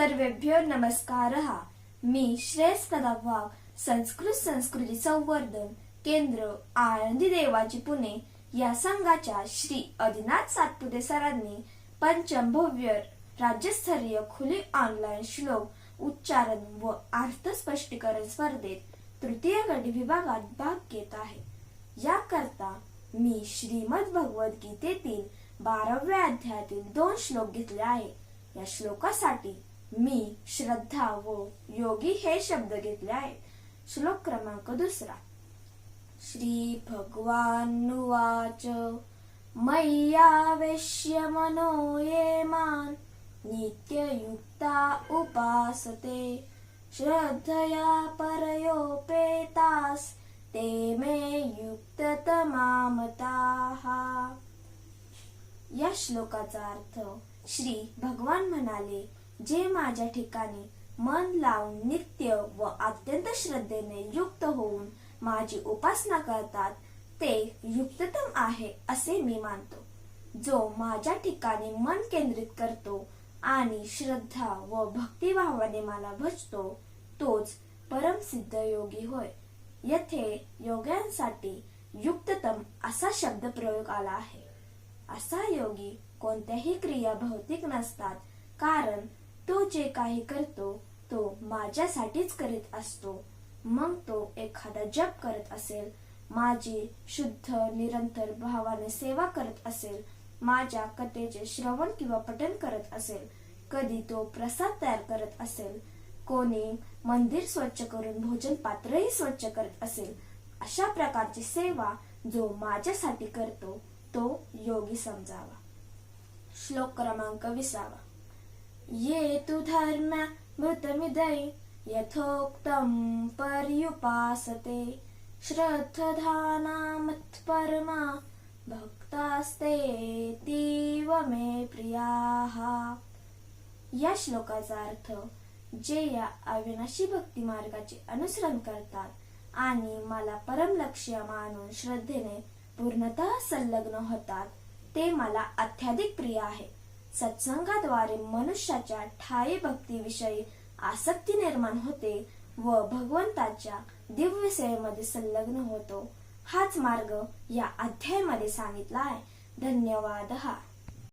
सर्वेभ्य नमस्कार. मी श्रेयस कदम वाघ संस्कृत संस्कृती संवर्धन केंद्र आळंदी देवाची पुणे या संघाच्या श्री आदिनाथ सातपुते सरांनी पंचम भव्य राज्यस्तरीय खुली ऑनलाईन श्लोक उच्चारण व अर्थ स्पष्टीकरण स्पर्धेत तृतीय गट विभागात भाग घेत आहे. याकरता मी श्रीमद भगवद्गीतेतील बाराव्या अध्यायातील दोन श्लोक घेतले आहे. या श्लोकासाठी मी श्रद्धा व योगी हे शब्द घेतले आहेत श्लोक क्रमांक दुसरा. श्री भगवानुवाच मय्यावेश्य मनो ये नित्य नित्ययुक्ता उपासते. श्रद्धया परयोपेतास. ते मे युक्ततमामताः. या श्लोकाचा अर्थ श्री भगवान म्हणाले जे माझ्या ठिकाणी मन लावून नित्य व अत्यंत श्रद्धेने युक्त होऊन माझी उपासना करतात ते युक्ततम आहे असे मी मानतो. जो माझ्या ठिकाणी मन केंद्रित करतो आणि श्रद्धा व भक्तिभावाने मला भजतो तोच परमसिद्ध योगी होय. येथे योग्यांसाठी युक्ततम असा शब्द प्रयोग आला आहे. असा योगी कोणत्याही क्रिया भौतिक नसतात कारण तो जे काही करतो तो माझ्यासाठीच करीत असतो. मग तो एखादा जप करत असेल माझी शुद्ध निरंतर भावाने सेवा करत असेल माझ्या कथेचे श्रवण किंवा पठण करत असेल कधी तो प्रसाद तयार करत असेल कोणी मंदिर स्वच्छ करून भोजन पात्रही स्वच्छ करत असेल अशा प्रकारची सेवा जो माझ्यासाठी करतो तो योगी समजावा. श्लोक क्रमांक विसावा. ये तु धर्म मृतमिदै यथोक्तं पर्युपासते। श्रद्धधानामत्परमा भक्तास्ते तीव मे प्रियाः। या श्लोकाचा अर्थ जे या अविनाशी भक्ती मार्गाचे अनुसरण करतात आणि मला परम लक्ष्य मानून श्रद्धेने पूर्णतः संलग्न होतात ते मला अत्याधिक प्रिय आहे. सत्संगाद्वारे मनुष्याच्या ठाई भक्तीविषयी आसक्ती निर्माण होते व भगवंताच्या दिव्य सेवेमध्ये संलग्न होतो. हाच मार्ग या अध्यायामध्ये सांगितला आहे. धन्यवाद हा.